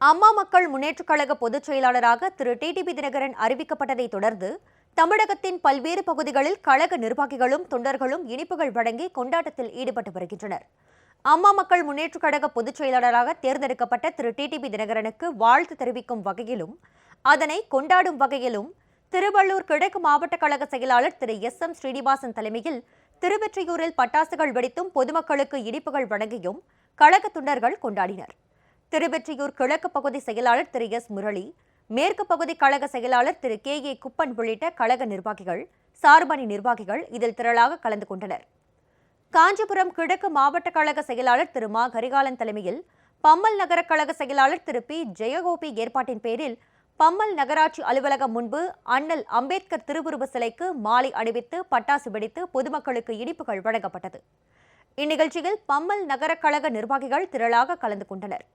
அம்மா மக்கள் முன்னேற்றக் கழக பொதுச் செயலாளராக திரு. டிடிபி தினகரன் அறிவிக்கப்பட்டதைத் தொடர்ந்து தமிழகத்தின் பல்வேறு பகுதிகளில் கழக நிர்வாகிகளும் தொண்டர்களும் இனிப்புகள் வழங்கி கொண்டாட்டத்தில் ஈடுபட்டு வருகின்றனர். அம்மா மக்கள் முன்னேற்றக் கழக பொதுச் செயலாளராக தேர்ந்தெடுக்கப்பட்ட திரு. டிடிபி தினகரனுக்கு வாழ்த்து தெரிவிக்கும் வகையிலும் அதனை கொண்டாடும் வகையிலும் திருவள்ளூர் கிழக்கு மாவட்ட கழக செயலாளர் திரு. எஸ். எம். ஸ்ரீனிவாசன் தலைமையில் திருவெற்றியூரில் பட்டாசுகள் வெடித்தும் பொதுமக்களுக்கு இனிப்புகள் வழங்கியும் கழக தொண்டர்கள் கொண்டாடினர். திருவெற்றியூர் கிழக்கு பகுதி செயலாளர் திரு எஸ் முரளி மேற்கு பகுதி கழக செயலாளர் திரு கே. ஏ. குப்பன் உள்ளிட்ட கழக நிர்வாகிகள் சார்பணி நிர்வாகிகள் இதில் திரளாக கலந்து கொண்டனர். காஞ்சிபுரம் கிழக்கு மாவட்ட கழக செயலாளர் திரு மா. கரிகாலன் தலைமையில் பம்மல் நகர கழக செயலாளர் திரு பி. ஜெயகோபி ஏற்பாட்டின் பேரில் பம்மல் நகராட்சி அலுவலகம் முன்பு அண்ணல் அம்பேத்கர் திருவுருவ சிலைக்கு மாலை அணிவித்து பட்டாசு வெடித்து பொதுமக்களுக்கு இனிப்புகள் வழங்கப்பட்டது. இந்நிகழ்ச்சியில் பம்மல் நகர கழக நிர்வாகிகள் திரளாக கலந்து கொண்டனர்.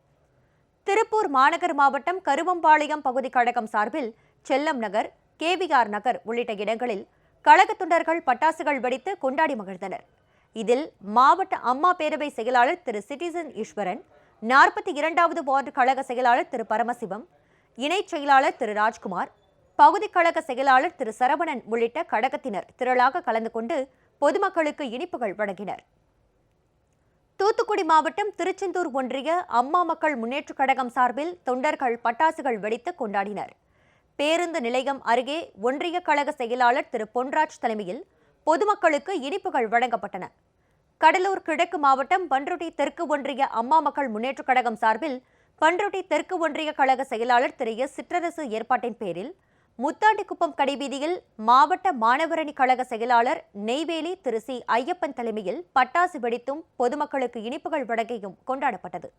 திருப்பூர் மாநகர் மாவட்டம் கருவம்பாளையம் பகுதி கழகம் சார்பில் செல்லம் நகர் கேவிஆர் நகர் உள்ளிட்ட இடங்களில் கழக தொண்டர்கள் பட்டாசுகள் வெடித்து கொண்டாடி மகிழ்ந்தனர். இதில் மாவட்ட அம்மா பேரவை செயலாளர் திரு சிட்டிசன் ஈஸ்வரன் நாற்பத்தி இரண்டாவது வார்டு கழக செயலாளர் திரு பரமசிவம் இணைச் செயலாளர் திரு ராஜ்குமார் பகுதி கழக செயலாளர் திரு சரவணன் உள்ளிட்ட கழகத்தினர் திரளாக கலந்து கொண்டு பொதுமக்களுக்கு இனிப்புகள் வழங்கினர். தூத்துக்குடி மாவட்டம் திருச்செந்தூர் ஒன்றிய அம்மா மக்கள் முன்னேற்றக் கழகம் சார்பில் தொண்டர்கள் பட்டாசுகள் வெடித்து கொண்டாடினர். பேருந்து நிலையம் அருகே ஒன்றிய கழக செயலாளர் திரு. பொன்ராஜ் தலைமையில் பொதுமக்களுக்கு இனிப்புகள் வழங்கப்பட்டன. கடலூர் கிழக்கு மாவட்டம் பன்ருட்டி தெற்கு ஒன்றிய அம்மா மக்கள் முன்னேற்றக் கழகம் சார்பில் பன்ருட்டி தெற்கு ஒன்றிய கழக செயலாளர் திரு. எஸ். சிற்றரசு ஏற்பாட்டின் பேரில் முத்தாண்டிக்குப்பம் கடைவீதியில் மாவட்ட மாணவரணி கழக செயலாளர் நெய்வேலி திரு சி. ஐயப்பன் தலைமையில் பட்டாசு வெடித்தும் பொதுமக்களுக்கு இனிப்புகள் வழங்கியும் கொண்டாடப்பட்டது.